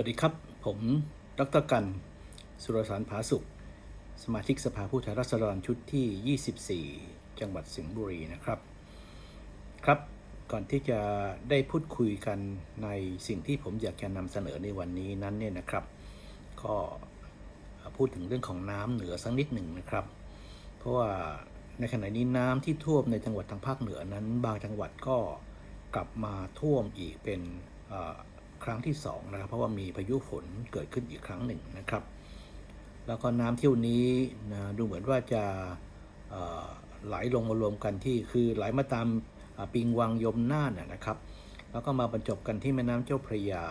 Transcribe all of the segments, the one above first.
วัสดีครับ ผมดรกัน สุรสารผาสุข สมาชิกสภาผู้แทนราษฎรชุดที่ 24 จังหวัดสิงห์บุรีนะครับ ครับ ก่อนที่จะได้พูดคุยกันในสิ่งที่ผมอยากจะนำเสนอในวันนี้นั้นเนี่ยนะครับ ก็พูดถึงเรื่องของน้ำเหนือสักนิดหนึ่งนะครับ เพราะว่าในขณะนี้น้ำที่ท่วมในจังหวัดทางภาคเหนือนั้น บางจังหวัดก็กลับมาท่วมอีกเป็นอ่อ ครั้งที่สองนะครับเพราะว่ามีพายุฝนเกิดขึ้นอีกครั้งหนึ่งนะครับ แล้วก็น้ำเที่ยวนี้นะดูเหมือนว่าจะไหลลงมารวมกันที่คือไหลมาตามปิงวังยมน่านนะครับ แล้วก็มาบรรจบกันที่แม่น้ำเจ้าพระยา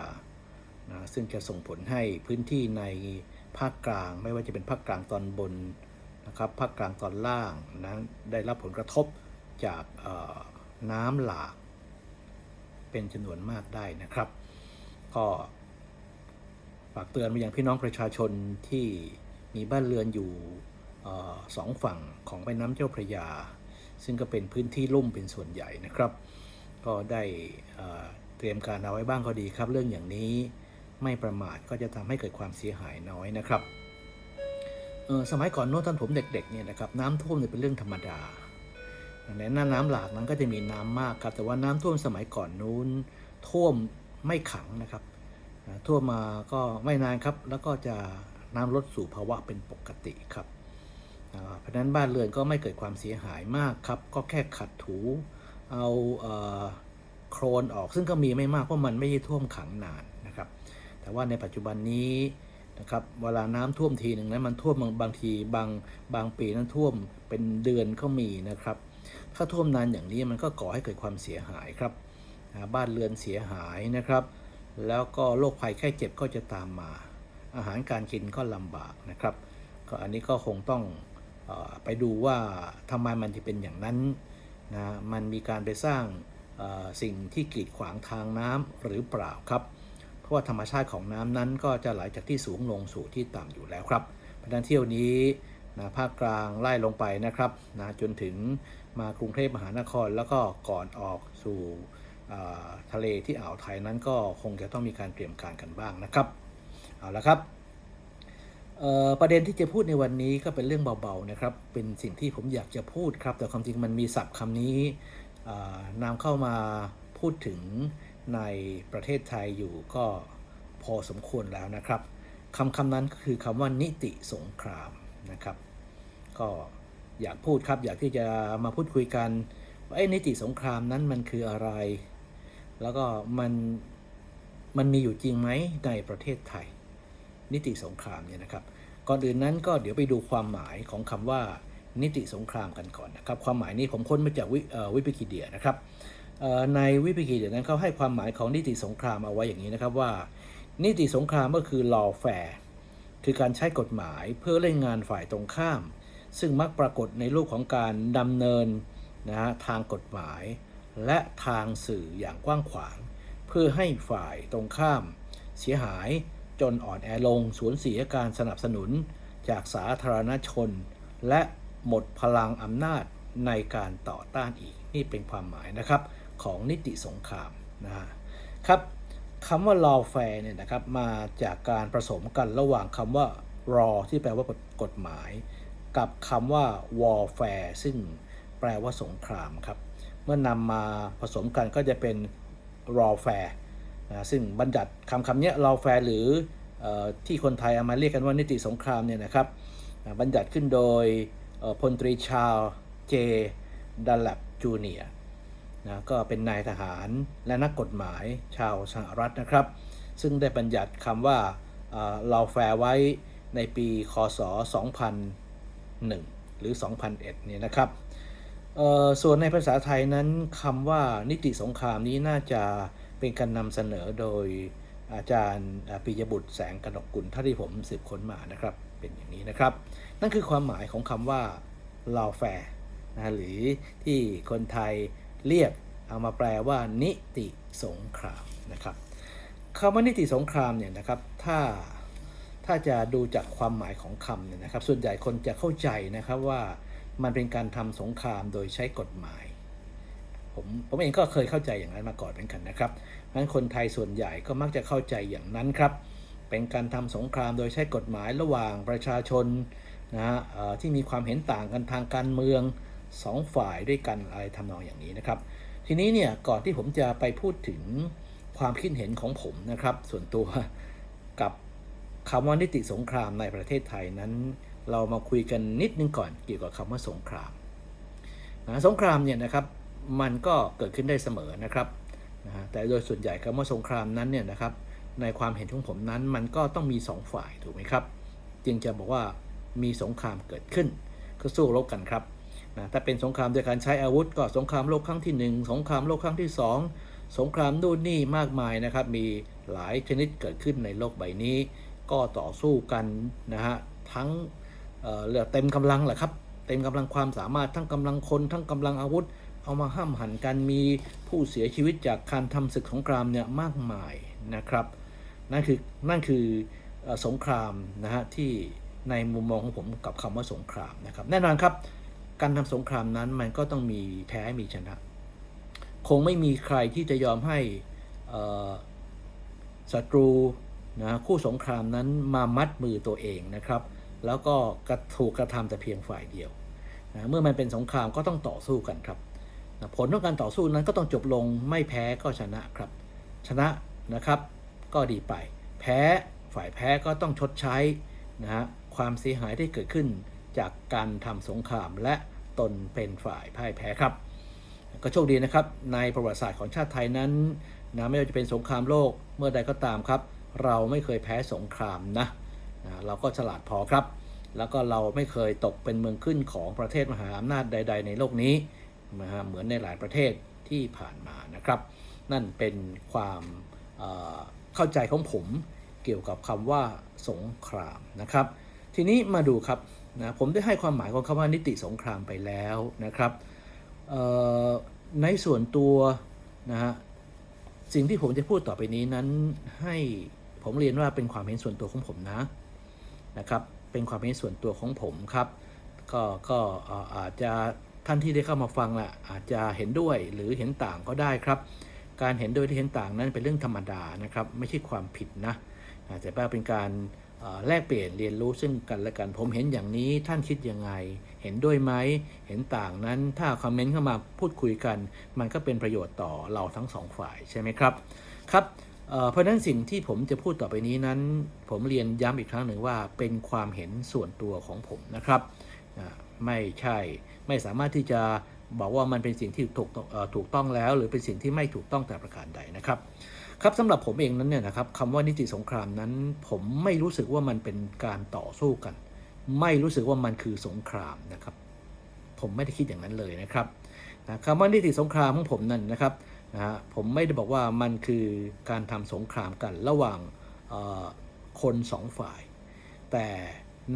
นะซึ่งจะส่งผลให้พื้นที่ในภาคกลาง ไม่ว่าจะเป็นภาคกลางตอนบนนะครับภาคกลางตอนล่างนะได้รับผลกระทบจากน้ำหลากเป็นจำนวนมากได้นะครับ ก็ฝากเตือนไปยังพี่น้องประชาชนที่มีบ้านเรือนอยู่อสองฝั่งของแม่น้ำเจ้าพระยา ซึ่งก็เป็นพื้นที่ลุ่มเป็นส่วนใหญ่นะครับ ก็ได้เตรียมการเอาไว้บ้างก็ดีครับ เรื่องอย่างนี้ไม่ประมาทก็จะทำให้เกิดความเสียหายน้อยนะครับสมัยก่อนโน้นตอนผมเด็กๆเนี่ยนะครับน้ำท่วมเนี่ยเป็นเรื่องธรรมดาในหน้าน้ำหลากนั้นก็จะมีน้ำมากครับแต่ว่าน้ำท่วมสมัยก่อนนู้นท่วม ไม่ขังนะครับอ่าท่วมมาก็ไม่นานครับ แล้วก็จะน้ำลดสู่ภาวะเป็นปกติครับเพราะนั้นบ้านเรือนก็ไม่เกิดความเสียหายมากครับ ก็แค่ขัดถูเอาเอโครนออกซึ่งก็มีไม่มากเพราะมันไม่ได้ท่วมขังนานนะครับ แต่ว่าในปัจจุบันนี้นะครับเวลาน้ำท่วมทีหนึ่งนั้นมันท่วมบางบางทีบางบางปีนั้นท่วมเป็นเดือนก็มีนะครับ ถ้าท่วมนานอย่างนี้มันก็ก่อให้เกิดความเสียหายครับ บ้านเรือนเสียหายนะครับ แล้วก็โรคภัยไข้เจ็บก็จะตามมา อาหารการกินก็ลำบากนะครับ ก็อันนี้ก็คงต้องอไปดูว่าทำไมมันจะเป็นอย่างนั้นนะมันมีการไปสร้างสิ่งที่กีดขวางทางน้ำหรือเปล่าครับ เพราะว่าธรรมชาติของน้ำนั้นก็จะไหลจากที่สูงลงสู่ที่ต่ำอยู่แล้วครับเพราะนั้นเที่ยวนี้นะภาคกลางไล่ลงไปนะครับนะจนถึงมากรุงเทพมหานครแล้วก็ก่อนออกสู่ ทะเลที่อ่าวไทยนั้นก็คงจะต้องมีการเตรียมการกันบ้างนะครับเอาละครับประเด็นที่จะพูดในวันนี้ก็เป็นเรื่องเบาๆนะครับ เป็นสิ่งที่ผมอยากจะพูดครับ แต่ความจริงมันมีศัพท์คำนี้นำเข้ามาพูดถึงในประเทศไทยอยู่ก็พอสมควรแล้วนะครับคำคำนั้นก็คือคำว่านิติสงครามนะครับ ก็อยากพูดครับ อยากที่จะมาพูดคุยกันว่าไอ้นิติสงครามนั้นมันคืออะไร แล้วก็มันมันมีอยู่จริงไหมในประเทศไทย นิติสงครามเนี่ยนะครับ ก่อนอื่นนั้นก็เดี๋ยวไปดูความหมายของคำว่านิติสงครามกันก่อนนะครับ ความหมายนี้ผมค้นมาจากวิวิกิพีเดียนะครับในวิกิพีเดียนั้นเขาให้ความหมายของนิติสงครามเอาไว้อย่างนี้นะครับว่า นิติสงครามก็คือ lawfare คือการใช้กฎหมายเพื่อเล่นงานฝ่ายตรงข้าม ซึ่งมักปรากฏในรูปของการดำเนินนะฮะทางกฎหมาย และทางสื่ออย่างกว้างขวาง เพื่อให้ฝ่ายตรงข้าม เสียหายจนอ่อนแอลงสูญเสียการสนับสนุน จากสาธารณชน และหมดพลังอำนาจในการต่อต้านอีก นี่เป็นความหมายนะครับของนิติสงครามนะฮะครับคำว่า lawfare เนี่ยนะครับมาจากการผสมกันระหว่างคำว่า law ที่แปลว่ากฎหมาย กับคำว่า warfare ซึ่งแปลว่าสงครามครับ มื่อนำมาผสมกันก็จะเป็น lawfare นะซึ่งบัญญัติคำคำนี้ย lawfare หรืออที่คนไทยเอามาเรียกกันว่านิติสงครามเนี่ยนะครับบัญญัติขึ้นโดยพลตรีชาลเจดัลลับจูเนียนะก็เป็นนายทหารและนักกฎหมายชาวสหรัฐนะครับ ซึ่งได้บัญญัติคำว่าเราแฟร์ไว้ในปี คศ 2001 หรือ 2001 เนี่ยนะครับ ส่วนในภาษาไทยนั้นคำว่านิติสงครามนี้น่าจะเป็นการนำเสนอโดยอาจารย์ปิยบุตรแสงกนกกุลถ้าที่ผมสืบค้นมานะครับ เป็นอย่างนี้นะครับ นั่นคือความหมายของคำว่า lawfare นะหรือที่คนไทยเรียกเอามาแปลว่านิติสงครามนะครับคำว่านิติสงครามเนี่ยนะครับถ้าถ้าจะดูจากความหมายของคำเนี่ยนะครับ ส่วนใหญ่คนจะเข้าใจนะครับว่า มันเป็นการทำสงครามโดยใช้กฎหมาย ผมผมเองก็เคยเข้าใจอย่างนั้นมาก่อนเหมือนกันนะครับงั้นคนไทยส่วนใหญ่ก็มักจะเข้าใจอย่างนั้นครับ เป็นการทำสงครามโดยใช้กฎหมายระหว่างประชาชนนะฮะที่มีความเห็นต่างกันทางการเมืองสองฝ่ายด้วยกันอะไรทำนองอย่างนี้นะครับ ทีนี้เนี่ยก่อนที่ผมจะไปพูดถึงความคิดเห็นของผมนะครับ ส่วนตัวกับคำว่านิติสงครามในประเทศไทยนั้น เรามาคุยกันนิดนึงก่อนเกี่ยวกับคำว่าสงครามนะสงครามเนี่ยนะครับมันก็เกิดขึ้นได้เสมอนะครับนะแต่โดยส่วนใหญ่คำว่าสงครามนั้นเนี่ยนะครับในความเห็นของผมนั้นมันก็ต้องมีสองฝ่ายถูกไหมครับ จึงจะบอกว่ามีสงครามเกิดขึ้นก็สู้รบกันครับนะถ้าเป็นสงครามโดยการใช้อาวุธ ก็สงครามโลกครั้งที่หนึ่งสงครามโลกครั้งที่สองสงครามนู่นนี่มากมายนะครับ มีหลายชนิดเกิดขึ้นในโลกใบนี้ ก็ต่อสู้กันนะฮะทั้ง เเรือเต็มกำลังแหละครับ เต็มกำลังความสามารถทั้งกำลังคนทั้งกำลังอาวุธ เอามาห้ามหันกันมีผู้เสียชีวิตจากการทำศึกสงครามเนี่ยมากมายนะครับ นั่นคือนั่นคืออสงครามนะฮะที่ในมุมมองของผมกับคำว่าสงครามนะครับ แน่นอนครับ การทำสงครามนั้นมันก็ต้องมีแพ้มีชนะ คงไม่มีใครที่จะยอมให้ศัตรูนะคู่สงครามนั้นมามัดมือตัวเองนะครับ แล้วก็กระถูกกระทำแต่เพียงฝ่ายเดียวนะเมื่อมันเป็นสงครามก็ต้องต่อสู้กันครับนะผลของการต่อสู้นั้นก็ต้องจบลงไม่แพ้ก็ชนะครับ ชนะนะครับก็ดีไป แพ้ฝ่ายแพ้ก็ต้องชดใช้นะฮะความเสียหายที่เกิดขึ้นจากการทำสงครามและตนเป็นฝ่ายพ่ายแพ้ครับ ก็โชคดีนะครับ ในประวัติศาสตร์ของชาติไทยนั้นนะไม่ว่าจะเป็นสงครามโลกเมื่อใดก็ตามครับ เราไม่เคยแพ้สงครามนะ เราก็ฉลาดพอครับ แล้วก็เราไม่เคยตกเป็นเมืองขึ้นของประเทศมหาอำนาจใด ๆ ในโลกนี้นะฮะเหมือนในหลายประเทศที่ผ่านมานะครับ นั่นเป็นความเอ่อเข้าใจของผมเกี่ยวกับคำว่าสงครามนะครับ ทีนี้มาดูครับนะผมได้ให้ความหมายของคำว่านิติสงครามไปแล้วนะครับในส่วนตัวนะฮะสิ่งที่ผมจะพูดต่อไปนี้นั้นให้ผมเรียนว่าเป็นความเห็นส่วนตัวของผมนะ นะครับ เป็นความเห็นส่วนตัวของผมครับ ก็ก็อาจจะท่านที่ได้เข้ามาฟังละอาจจะเห็นด้วยหรือเห็นต่างก็ได้ครับ การเห็นด้วยที่เห็นต่างนั้นเป็นเรื่องธรรมดานะครับ ไม่ใช่ความผิดนะอาจจะเป็นการแลกเปลี่ยนเรียนรู้ซึ่งกันและกันผมเห็นอย่างนี้ท่านคิดยังไง เห็นด้วยไหมเห็นต่างนั้นถ้าคอมเมนต์เข้ามาพูดคุยกัน มันก็เป็นประโยชน์ต่อเราทั้งสองฝ่ายใช่ไหมครับครับ เพราะนั้นสิ่งที่ผมจะพูดต่อไปนี้นั้น ผมเรียนย้ำอีกครั้งหนึ่งว่าเป็นความเห็นส่วนตัวของผมนะครับไม่ใช่ไม่สามารถที่จะบอกว่ามันเป็นสิ่งที่ถูกต้องถูกต้องแล้ว หรือเป็นสิ่งที่ไม่ถูกต้องแต่ประการใดนะครับครับสำหรับผมเองนั้นเนี่ยนะครับคำว่านิติสงครามนั้น ผมไม่รู้สึกว่ามันเป็นการต่อสู้กัน ไม่รู้สึกว่ามันคือสงครามนะครับ ผมไม่ได้คิดอย่างนั้นเลยนะครับนะคำว่านิติสงครามของผมนั่นนะครับ นะฮะผมไม่ได้บอกว่ามันคือการทำสงครามกันระหว่างคนสองฝ่าย แต่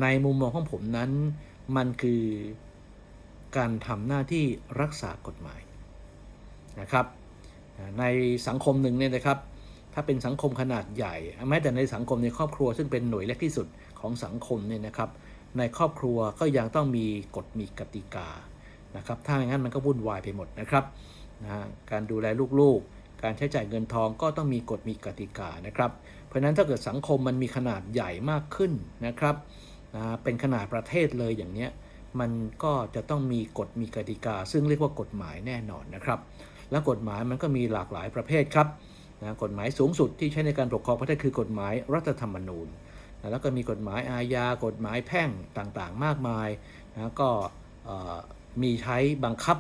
ในมุมมองของผมนั้นมันคือการทำหน้าที่รักษากฎหมายนะครับ ในสังคมหนึ่งเนี่ยนะครับ ถ้าเป็นสังคมขนาดใหญ่แม้แต่ในสังคมในครอบครัวซึ่งเป็นหน่วยเล็กที่สุดของสังคมเนี่ยนะครับ ในครอบครัวก็ยังต้องมีกฎมีกติกานะครับ ถ้าอย่างนั้นมันก็วุ่นวายไปหมดนะครับ นะฮะการดูแลลูกๆ การใช้จ่ายเงินทองก็ต้องมีกฎมีกติกานะครับ เพราะฉะนั้นถ้าเกิดสังคมมันมีขนาดใหญ่มากขึ้นนะครับนะเป็นขนาดประเทศเลยอย่างเนี้ยมันก็จะต้องมีกฎมีกติกา ซึ่งเรียกว่ากฎหมายแน่นอนนะครับ และกฎหมายมันก็มีหลากหลายประเภทครับนะกฎหมายสูงสุดที่ใช้ในการปกครองประเทศคือกฎหมายรัฐธรรมนูญนะแล้วก็มีกฎหมายอาญากฎหมายแพ่งต่างๆ มากมายนะก็มีใช้บังคับ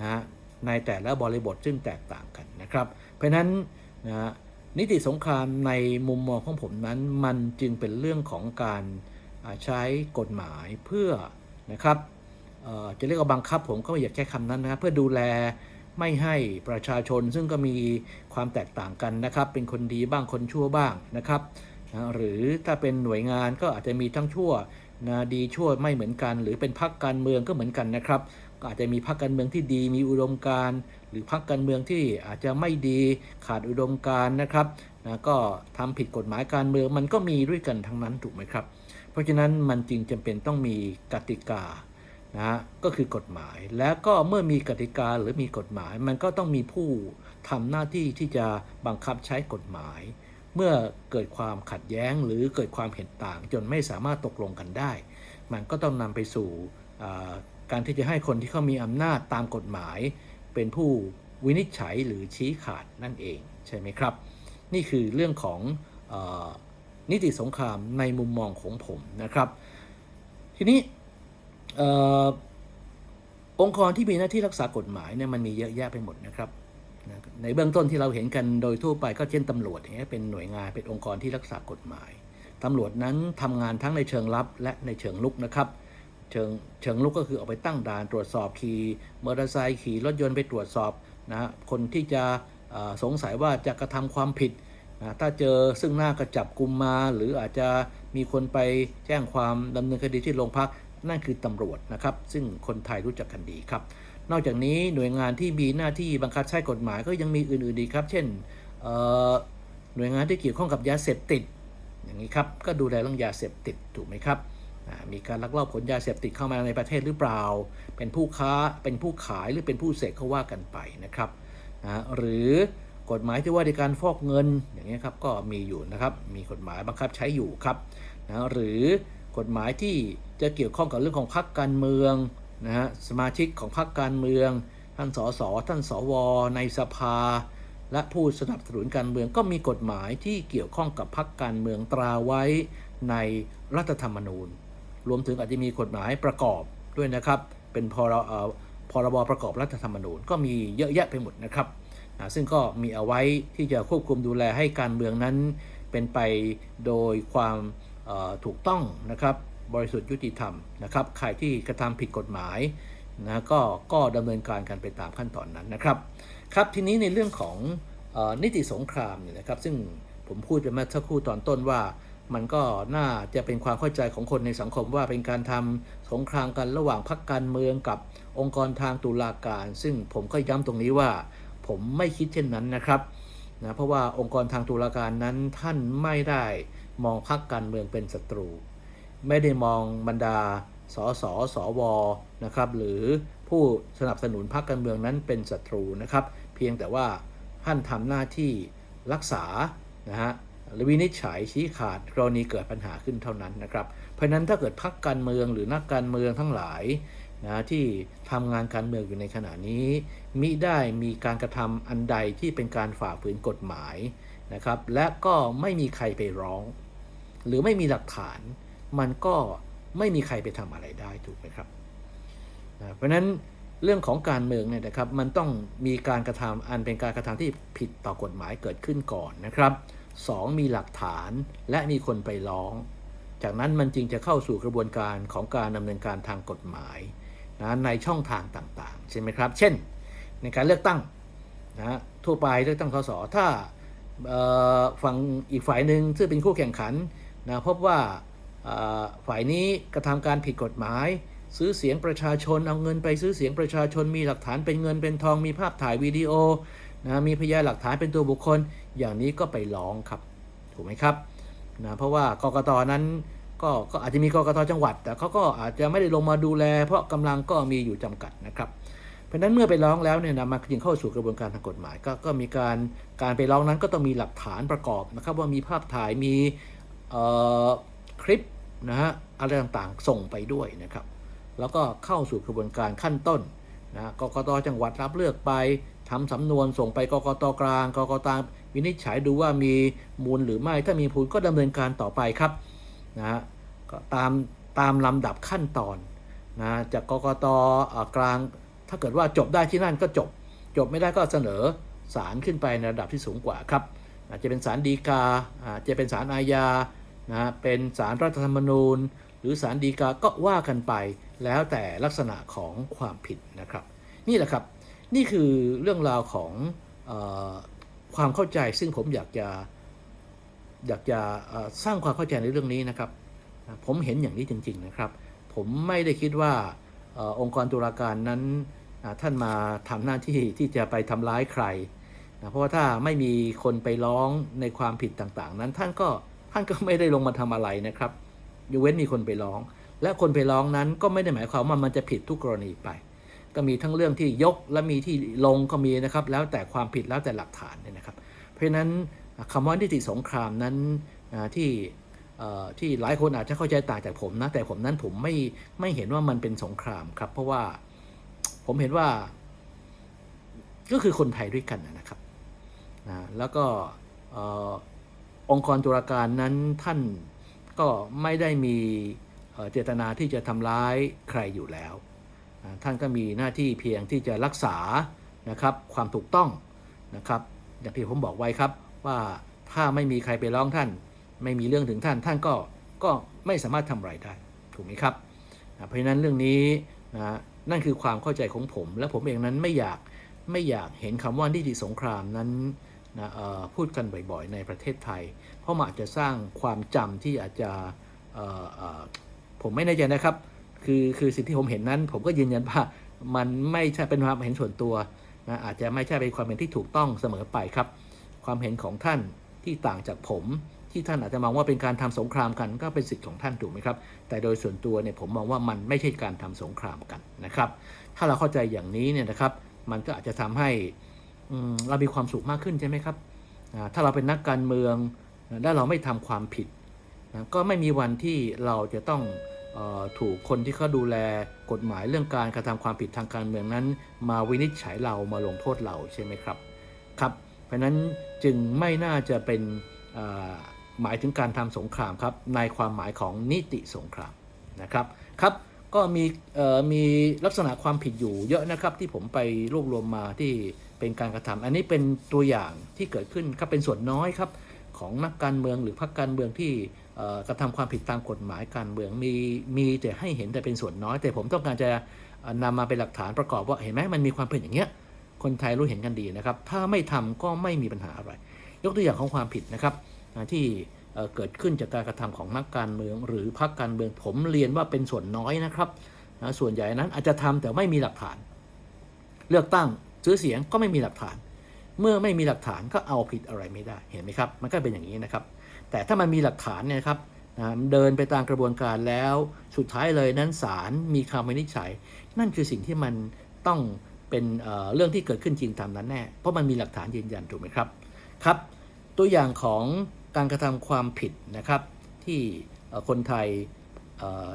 นะ ในแต่ละบริบทซึ่งแตกต่างกันนะครับ เพราะนั้นนะนิติสงครามในมุมมองของผมนั้นมันจึงเป็นเรื่องของการใช้กฎหมายเพื่อนะครับจะเรียกว่าบังคับผมก็ไม่อยากใช้คำนั้นนะครับเพื่อดูแลไม่ให้ประชาชนซึ่งก็มีความแตกต่างกันนะครับ เป็นคนดีบ้างคนชั่วบ้างนะครับนะหรือถ้าเป็นหน่วยงานก็อาจจะมีทั้งชั่วนะดีชั่วไม่เหมือนกัน หรือเป็นพรรคการเมืองก็เหมือนกันนะครับ ก็อาจจะมีพรรคการเมืองที่ดีมีอุดมการณ์หรือพรรคการเมืองที่อาจจะไม่ดีขาดอุดมการณ์นะครับนะก็ทำผิดกฎหมายการเมืองมันก็มีด้วยกันทั้งนั้นถูกไหมครับ เพราะฉะนั้นมันจึงจำเป็นต้องมีกติกานะฮะก็คือกฎหมาย แล้วก็เมื่อมีกติกาหรือมีกฎหมาย มันก็ต้องมีผู้ทำหน้าที่ที่จะบังคับใช้กฎหมาย เมื่อเกิดความขัดแย้งหรือเกิดความเห็นต่าง จนไม่สามารถตกลงกันได้ มันก็ต้องนำไปสู่ การที่จะให้คนที่เขามีอำนาจตามกฎหมาย เป็นผู้วินิจฉัยหรือชี้ขาดนั่นเองใช่ไหมครับ นี่คือเรื่องของออนิติสงครามในมุมมองของผมนะครับ ทีนี้อองค์กรที่มีหน้าที่รักษากฎหมายเนี่ยมันมีเยอะแยะไปหมดนะครับในเบื้องต้นที่เราเห็นกันโดยทั่วไปก็เช่นตำรวจอย่างเงี้ยเป็นหน่วยงานเป็นองค์กรที่รักษากฎหมายตำรวจนั้นทำงานทั้งในเชิงลับและในเชิงลุกนะครับ เชิงเชิงลุกก็คือออกไปตั้งด่านตรวจสอบขี่มอเตอร์ไซค์ขี่รถยนต์ไปตรวจสอบนะฮะคนที่จะสงสัยว่าจะกระทำความผิดนะถ้าเจอซึ่งหน้าก็จับกลุ่มมา หรืออาจจะมีคนไปแจ้งความดำเนินคดีที่โรงพักนั่นคือตำรวจนะครับ ซึ่งคนไทยรู้จักกันดีครับ นอกจากนี้หน่วยงานที่มีหน้าที่บังคับใช้กฎหมายก็ยังมีอื่นๆอีครับ เช่นหน่วยงานที่เกี่ยวข้องกับยาเสพติดอย่างนี้ครับก็ดูแลเรื่องยาเสพติดถูกไหมครับ มีการลักลอบขนยาเสพติดเข้ามาในประเทศหรือเปล่า เป็นผู้ค้า เป็นผู้ขายหรือเป็นผู้เสพเขาว่ากันไปนะครับนะหรือกฎหมายที่ว่าในการฟอกเงินอย่างนี้ครับก็มีอยู่นะครับ มีกฎหมายบังคับใช้อยู่ครับนะหรือกฎหมายที่จะเกี่ยวข้องกับเรื่องของพรรคการเมืองนะฮะสมาชิกของพรรคการเมือง ท่านสสท่านสว ในสภา และผู้สนับสนุนการเมืองก็มีกฎหมายที่เกี่ยวข้องกับพรรคการเมืองตราไว้ในรัฐธรรมนูญ รวมถึงอาจจะมีกฎหมายประกอบด้วยนะครับ เป็นพรพรบประกอบรัฐธรรมนูญก็มีเยอะแยะไปหมดนะครับ ซึ่งก็มีเอาไว้ที่จะควบคุมดูแลให้การเมืองนั้น เป็นไปโดยความถูกต้องนะครับ บริสุทธิ์ยุติธรรมนะครับ ใครที่กระทำผิดกฎหมายนะก็ก็ดำเนินการกันไปตามขั้นตอนนั้นนะครับ ครับทีนี้ในเรื่องของอนิติสงครามเนี่ยนะครับ ซึ่งผมพูดไปเมื่อสักครู่ตอนต้นว่า มันก็น่าจะเป็นความเข้าใจของคนในสังคมว่าเป็นการทำสงครามกันระหว่างพรรคการเมืองกับองค์กรทางตุลาการ ซึ่งผมก็ย้ำตรงนี้ว่า ผมไม่คิดเช่นนั้นนะครับนะเพราะว่าองค์กรทางตุลาการนั้นท่านไม่ได้มองพรรคการเมืองเป็นศัตรู ไม่ได้มองบรรดาสสสวนะครับหรือผู้สนับสนุนพรรคการเมืองนั้นเป็นศัตรูนะครับ เพียงแต่ว่าท่านทำหน้าที่รักษานะฮะ วินิจฉัยชี้ขาดกรณีเกิดปัญหาขึ้นเท่านั้นนะครับ เพราะนั้นถ้าเกิดพรรคการเมืองหรือนักการเมืองทั้งหลายนะที่ทำงานการเมืองอยู่ในขณะนี้ มิได้มีการกระทำอันใดที่เป็นการฝ่าฝืนกฎหมายนะครับ และก็ไม่มีใครไปร้อง หรือไม่มีหลักฐาน มันก็ไม่มีใครไปทำอะไรได้ถูกไหมครับนะเพราะฉะนั้นเรื่องของการเมืองเนี่ยนะครับ มันต้องมีการกระทำอันเป็นการกระทำที่ผิดต่อกฎหมายเกิดขึ้นก่อนนะครับ สองมีหลักฐานและมีคนไปร้อง จากนั้นมันจึงจะเข้าสู่กระบวนการของการดำเนินการทางกฎหมายนะในช่องทางต่างๆ ใช่ไหมครับ เช่น ในการเลือกตั้งนะทั่วไปเลือกตั้งสสถ้าฝั่งอีกฝ่ายหนึ่งซึ่งเป็นคู่แข่งขันนะพบว่าฝ่ายนี้กระทำการผิดกฎหมาย ซื้อเสียงประชาชนเอาเงินไปซื้อเสียงประชาชนมีหลักฐานเป็นเงินเป็นทองมีภาพถ่ายวิดีโอนะมีพยานหลักฐานเป็นตัวบุคคล อย่างนี้ก็ไปร้องครับ ถูกไหมครับนะเพราะว่ากกตนั้นก็ก็อาจจะมีกกตจังหวัด แต่เขาก็อาจจะไม่ได้ลงมาดูแล เพราะกำลังก็มีอยู่จำกัดนะครับ เพราะนั้นเมื่อไปร้องแล้วเนี่ยนะมันจึงเข้าสู่กระบวนการทางกฎหมายก็ก็มีการการไปร้องนั้นก็ต้องมีหลักฐานประกอบนะครับ ว่ามีภาพถ่ายมีเอ่อคลิปนะฮะอะไรต่างๆส่งไปด้วยนะครับ แล้วก็เข้าสู่กระบวนการขั้นต้นนะกกตจังหวัดรับเลือกไปทำสำนวนส่งไปกกตกลางกกต วินิจฉัยดูว่ามีมูลหรือไม่ ถ้ามีมูลก็ดำเนินการต่อไปครับนะฮะก็ตามตามลำดับขั้นตอนนะจากกกตกลาง ถ้าเกิดว่าจบได้ที่นั่นก็จบ จบไม่ได้ก็เสนอศาลขึ้นไปในระดับที่สูงกว่าครับอาจจะเป็นศาลฎีกาอาจจะเป็นศาลอาญานะเป็นศาลรัฐธรรมนูญ หรือศาลฎีกาก็ว่ากันไป แล้วแต่ลักษณะของความผิดนะครับ นี่แหละครับ นี่คือเรื่องราวของ ความเข้าใจซึ่งผมอยากจะอยากจะสร้างความเข้าใจในเรื่องนี้นะครับ ผมเห็นอย่างนี้จริง ๆนะครับ ผมไม่ได้คิดว่าอองค์กรตุลาการนั้นท่านมาทำหน้าที่ที่จะไปทำร้ายใครนะเพราะว่าถ้าไม่มีคนไปร้องในความผิดต่างๆ นั้นท่านก็ท่านก็ไม่ได้ลงมาทำอะไรนะครับยกเว้นมีคนไปร้อง และคนไปร้องนั้นก็ไม่ได้หมายความว่ามันจะผิดทุกกรณีไป ก็มีทั้งเรื่องที่ยกและมีที่ลงก็มีนะครับ แล้วแต่ความผิดแล้วแต่หลักฐานเนี่ยนะครับ เพราะฉะนั้นคำว่านิติสงครามนั้นที่ที่หลายคนอาจจะเข้าใจต่างจากผมนะ แต่ผมนั้นผมไม่ไม่เห็นว่ามันเป็นสงครามครับ เพราะว่าผมเห็นว่า ก็คือคนไทยด้วยกันนะครับนะแล้วก็อองค์กรตุลาการนั้นท่านก็ไม่ได้มีเจตนาที่จะทำร้ายใครอยู่แล้ว ท่านก็มีหน้าที่เพียงที่จะรักษานะครับความถูกต้องนะครับอย่างที่ผมบอกไว้ครับว่าถ้าไม่มีใครไปร้องท่าน ไม่มีเรื่องถึงท่านท่านก็ก็ไม่สามารถทำอะไรได้ถูกไหมครับเพราะฉะนั้นเรื่องนี้นะนั่นคือความเข้าใจของผม และผมเองนั้นไม่อยากไม่อยากเห็นคำว่านิติสงครามนั้นนะเออพูดกันบ่อยๆ ในประเทศไทย เพราะมันอาจจะสร้างความจำที่อาจจะเออเออผมไม่แน่ใจนะครับ คือคือสิ่งที่ผมเห็นนั้น ผมก็ยืนยันว่ามันไม่ใช่เป็นความเห็นส่วนตัวนะอาจจะไม่ใช่เป็นความเห็นที่ถูกต้องเสมอไปครับ ความเห็นของท่านที่ต่างจากผม ที่ท่านอาจจะมองว่าเป็นการทำสงครามกันก็เป็นสิทธิ์ของท่านถูกไหมครับ แต่โดยส่วนตัวเนี่ยผมมองว่ามันไม่ใช่การทำสงครามกันนะครับ ถ้าเราเข้าใจอย่างนี้เนี่ยนะครับ มันก็อาจจะทำให้เรามีความสุขมากขึ้นใช่ไหมครับ ถ้าเราเป็นนักการเมืองและเราไม่ทำความผิด ก็ไม่มีวันที่เราจะต้อง ถูกคนที่เขาดูแลกฎหมายเรื่องการกระทำความผิดทางการเมืองนั้น มาวินิจฉัยเรามาลงโทษเราใช่ไหมครับครับ เพราะนั้นจึงไม่น่าจะเป็นหมายถึงการทำสงครามครับในความหมายของนิติสงครามนะครับครับก็มีมีลักษณะความผิดอยู่เยอะนะครับที่ผมไปรวบรวมมาที่เป็นการกระทำอันนี้เป็นตัวอย่างที่เกิดขึ้นครับเป็นส่วนน้อยครับ ของนักการเมืองหรือพรรคการเมืองที่กระทำความผิดตามกฎหมายการเมืองมีมีแต่ให้เห็นแต่เป็นส่วนน้อย แต่ผมต้องการจะเอ่อนำมาเป็นหลักฐานประกอบว่าเห็นไหมมันมีความผิดอย่างเงี้ยคนไทยรู้เห็นกันดีนะครับ ถ้าไม่ทำก็ไม่มีปัญหาอะไร ยกตัวอย่างของความผิดนะครับที่เกิดขึ้นจากการกระทำของนักการเมือง หรือพรรคการเมืองผมเรียนว่าเป็นส่วนน้อยนะครับส่วนใหญ่นั้นอาจจะทำแต่ไม่มีหลักฐาน เลือกตั้งซื้อเสียงก็ไม่มีหลักฐาน เมื่อไม่มีหลักฐานก็เอาผิดอะไรไม่ได้เห็นไหมครับ มันก็เป็นอย่างนี้นะครับ แต่ถ้ามันมีหลักฐานเนี่ยครับนะเดินไปตามกระบวนการแล้วสุดท้ายเลยนั้นศาลมีคำวินิจฉัย นั่นคือสิ่งที่มันต้องเป็นเเรื่องที่เกิดขึ้นจริงตามนั้นแน่ เพราะมันมีหลักฐานยืนยันถูกไหมครับครับ ตัวอย่างของการกระทำความผิดนะครับ ที่คนไทย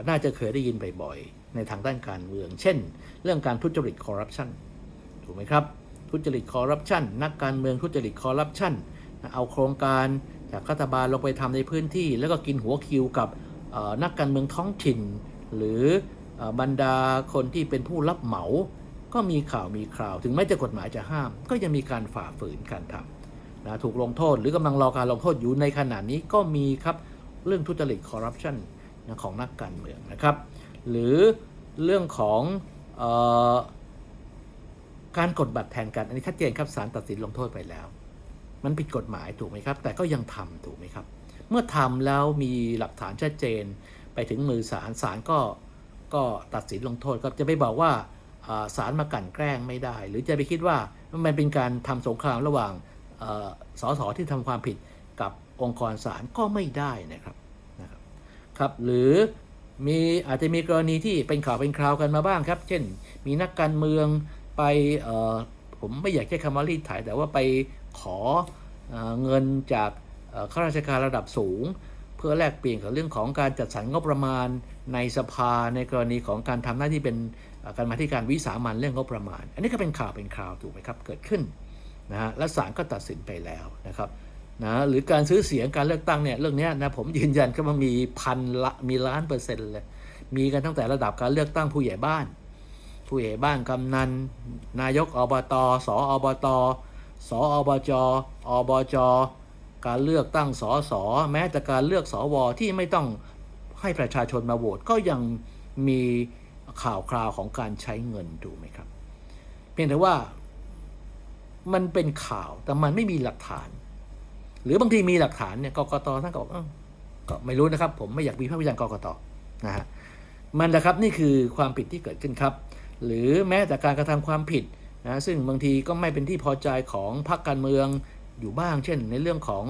น่าจะเคยได้ยินบ่อยๆในทางด้านการเมือง เช่น เรื่องการทุจริตคอร์รัปชันถูกไหมครับ ทุจริตคอร์รัปชันนักการเมืองทุจริตคอร์รัปชันเอาโครงการจากรัฐบาลลงไปทำในพื้นที่ แล้วก็กินหัวคิวกับนักการเมืองท้องถิ่น หรืออบรรดาคนที่เป็นผู้รับเหมา ก็มีข่าวมีคราว ถึงแม้จะกฎหมายจะห้าม ก็ยังมีการฝ่าฝืนการทำนะถูกลงโทษหรือกำลังรอการลงโทษอยู่ในขณะนี้ก็มีครับเรื่องทุจริตคอร์รัปชันของนักการเมืองนะครับ หรือเรื่องของ การกดบัตรแทนกัน อันนี้ชัดเจนครับศาลตัดสินลงโทษไปแล้ว มันผิดกฎหมายถูกไหมครับ แต่ก็ยังทำถูกไหมครับ เมื่อทำแล้วมีหลักฐานชัดเจน ไปถึงมือศาลศาลก็ก็ตัดสินลงโทษครับจะไปบอกว่าอ่าศาลมากลั่นแกล้งไม่ได้ หรือจะไปคิดว่ามันเป็นการทำสงครามระหว่างสสที่ทำความผิดกับองค์กรศาลก็ไม่ได้นะครับนะครับครับ หรือมีอาจจะมีกรณีที่เป็นข่าวเป็นคราวกันมาบ้างครับ เช่น มีนักการเมือง ไปเอ่อผมไม่อยากใช้คำว่ารีดไถแต่ว่าไปขอเอเงินจากข้าราชการระดับสูง เพื่อแลกเปลี่ยนกับเรื่องของการจัดสรรงบประมาณในสภาในกรณีของการทำหน้าที่เป็นการมาธิการวิสามันเรื่องงบประมาณ อันนี้ก็เป็นข่าวเป็นคราวถูกไหมครับเกิดขึ้นนะฮะและศาลก็ตัดสินไปแล้วนะครับนะหรือการซื้อเสียงการเลือกตั้งเนี่ยเรื่องนี้นะผมยืนยันก็ว่ามีพันละมีล้านเปอร์เซ็นต์เลยมีกันตั้งแต่ระดับการเลือกตั้งผู้ใหญ่บ้าน ผู้ใหญ่บ้านกำนัน นายกอบตสอบตสอบจอบจ การเลือกตั้งสสแม้แต่การเลือกสวที่ไม่ต้องให้ประชาชนมาโหวตก็ยังมีข่าวคราวของการใช้เงินถูกไหมครับ เพียงแต่ว่ามันเป็นข่าวแต่มันไม่มีหลักฐาน หรือบางทีมีหลักฐานเนี่ยกกตท่านก็บอกก็ไม่รู้นะครับ ผมไม่อยากมีพระวิจารณ์กกตนะฮะมันนะครับนี่คือความผิดที่เกิดขึ้นครับ หรือแม้แต่การกระทำความผิดนะซึ่งบางทีก็ไม่เป็นที่พอใจของพรรคการเมืองอยู่บ้าง เช่น ในเรื่องของ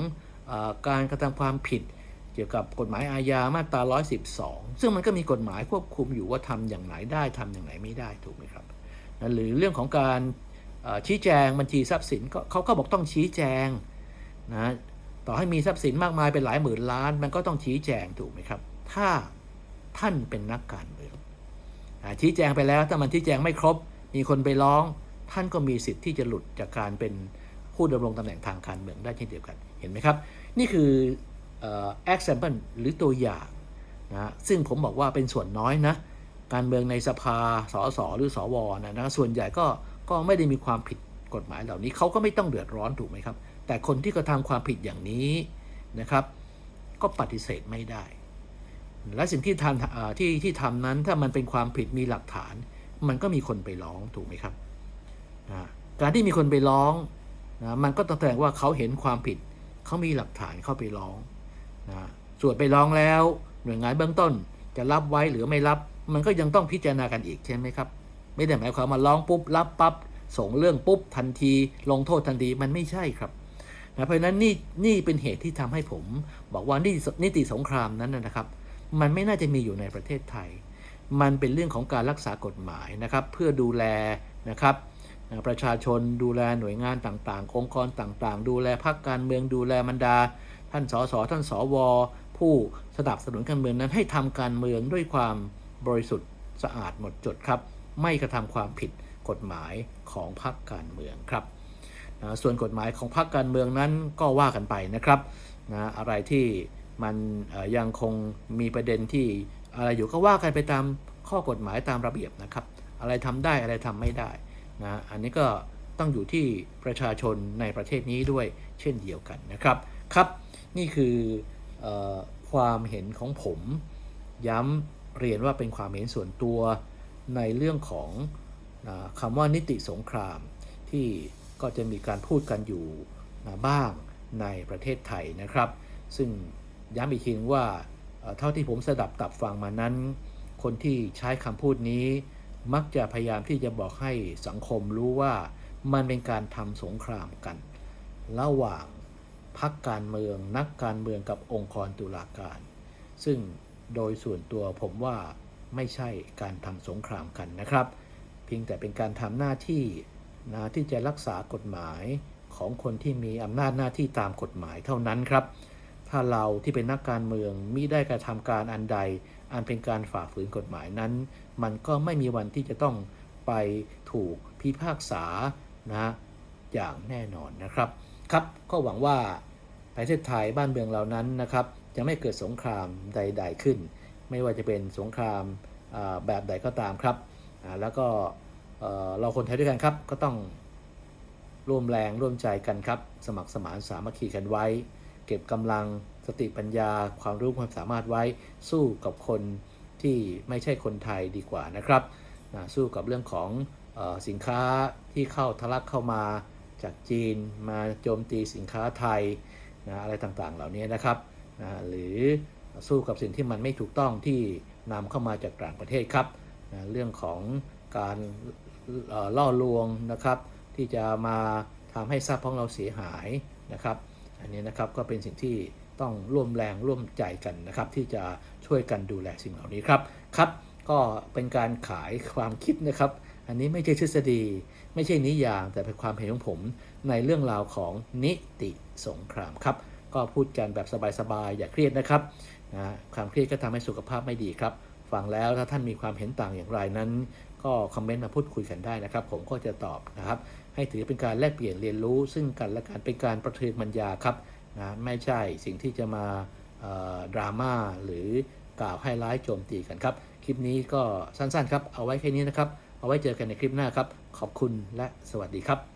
อการกระทำความผิด เกี่ยวกับกฎหมายอาญามาตรา 112 ซึ่งมันก็มีกฎหมายควบคุมอยู่ว่าทำอย่างไหนได้ทำอย่างไหนไม่ได้ถูกไหมครับนะหรือเรื่องของการชี้แจงบัญชีทรัพย์สินเขาก็บอกต้องชี้แจงนะต่อให้มีทรัพย์สินมากมายเป็นหลายหมื่นล้าน มันก็ต้องชี้แจงถูกไหมครับ ถ้าท่านเป็นนักการเมือง ชี้แจงไปแล้วถ้ามันชี้แจงไม่ครบ มีคนไปร้อง ท่านก็มีสิทธิ์ที่จะหลุดจากการเป็นผู้ดำรงตำแหน่งทางการเมืองได้เช่นเดียวกันเห็นไหมครับ นี่คือเอ่อ example หรือตัวอย่างนะซึ่งผมบอกว่าเป็นส่วนน้อยนะการเมืองในสภาสสหรือสวนะนะส่วนใหญ่ก็ก็ไม่ได้มีความผิดกฎหมายเหล่านี้เขาก็ไม่ต้องเดือดร้อนถูกไหมครับ แต่คนที่กระทำความผิดอย่างนี้นะครับ ก็ปฏิเสธไม่ได้ และสิ่งที่ทำที่ที่ทำนั้นถ้ามันเป็นความผิดมีหลักฐาน มันก็มีคนไปร้องถูกไหมครับนะการที่มีคนไปร้องนะมันก็ต้องแสดงว่าเขาเห็นความผิดเขามีหลักฐานเข้าไปร้องนะส่วนไปร้องแล้ว หน่วยงานเบื้องต้นจะรับไว้หรือไม่รับ มันก็ยังต้องพิจารณากันอีกใช่ไหมครับ ไม่ได้หมายความมาร้องปุ๊บรับปั๊บส่งเรื่องปุ๊บทันที ลงโทษทันทีมันไม่ใช่ครับนะเพราะฉะนั้นนี่นี่เป็นเหตุที่ทำให้ผม บอกว่านี่นิติสงครามนั้นนะครับ มันไม่น่าจะมีอยู่ในประเทศไทย มันเป็นเรื่องของการรักษากฎหมายนะครับเพื่อดูแลนะครับประชาชนดูแลหน่วยงานต่างๆ องค์กรต่างๆ ดูแลพรรคการเมืองดูแลบรรดา ท่านสสท่านสวผู้สนับสนุนการเมืองนั้นให้ทำการเมืองด้วยความบริสุทธิ์สะอาดหมดจดครับ ไม่กระทำความผิดกฎหมายของพรรคการเมืองครับส่วนกฎหมายของพรรคการเมืองนั้นก็ว่ากันไปนะครับนะอะไรที่ มันยังคงมีประเด็นที่อะไรอยู่ก็ว่ากันไปตามข้อกฎหมายตามระเบียบนะครับ อะไรทำได้อะไรทำไม่ได้นะอันนี้ก็ต้องอยู่ที่ประชาชนในประเทศนี้ด้วยเช่นเดียวกันนะครับครับ นี่คืออความเห็นของผม ย้ำเรียนว่าเป็นความเห็นส่วนตัวในเรื่องของอคำว่านิติสงครามที่ก็จะมีการพูดกันอยู่บ้างในประเทศไทยนะครับ ซึ่ง ย้ำอีกทีนึงว่าเอ่อเท่าที่ผมสดับตับฟังมานั้น คนที่ใช้คำพูดนี้มักจะพยายามที่จะบอกให้สังคมรู้ว่ามันเป็นการทำสงครามกัน ระหว่างพักการเมืองนักการเมืองกับองค์กรตุลาการ ซึ่งโดยส่วนตัวผมว่าไม่ใช่การทำสงครามกันนะครับ เพียงแต่เป็นการทำหน้าที่นะที่จะรักษากฎหมายของคนที่มีอำนาจหน้าที่ตามกฎหมายเท่านั้นครับ ถ้าเราที่เป็นนักการเมืองมิได้กระทำการอันใด อันเป็นการฝ่าฝืนกฎหมายนั้น มันก็ไม่มีวันที่จะต้องไปถูกพิพากษานะอย่างแน่นอนนะครับ ครับก็หวังว่าประเทศไทยบ้านเมืองเรานั้นนะครับจะไม่เกิดสงครามใด ๆขึ้น ไม่ว่าจะเป็นสงครามแบบใดก็ตามครับ แล้วก็เราคนไทยด้วยกันครับก็ต้องร่วมแรงร่วมใจกันครับ สมัครสมานสามัคคีกันไว้ เก็บกำลังสติปัญญาความรู้ความสามารถไว้สู้กับคนที่ไม่ใช่คนไทยดีกว่านะครับนะสู้กับเรื่องของออสินค้าที่เข้าทะลักเข้ามาจากจีนมาโจมตีสินค้าไทยนะอะไรต่างๆเหล่านี้นะครับนะหรือสู้กับสิ่งที่มันไม่ถูกต้องที่นำเข้ามาจากต่างประเทศครับนะเรื่องของการล่อลวงนะครับ ที่จะมาทำให้ทรัพย์ของเราเสียหายนะครับ อันนี้นะครับก็เป็นสิ่งที่ต้องร่วมแรงร่วมใจกันนะครับ ที่จะช่วยกันดูแลสิ่งเหล่านี้ครับครับ ก็เป็นการขายความคิดนะครับ อันนี้ไม่ใช่ทฤษฎี ไม่ใช่นิยามแต่เป็นความเห็นของผมในเรื่องราวของนิติสงครามครับ ก็พูดกันแบบสบายๆอย่าเครียดนะครับนะความเครียดก็ทำให้สุขภาพไม่ดีครับฟังแล้วถ้าท่านมีความเห็นต่างอย่างไรนั้น ก็คอมเมนต์มาพูดคุยกันได้นะครับ ผมก็จะตอบนะครับ ให้ถือเป็นการแลกเปลี่ยนเรียนรู้ ซึ่งกันและกันเป็นการประเทืองปัญญาครับนะไม่ใช่สิ่งที่จะมาดราม่าหรือกล่าวให้ร้ายโจมตีกันครับ คลิปนี้ก็สั้นๆครับ เอาไว้แค่นี้นะครับ เอาไว้เจอกันในคลิปหน้าครับ ขอบคุณและสวัสดีครับ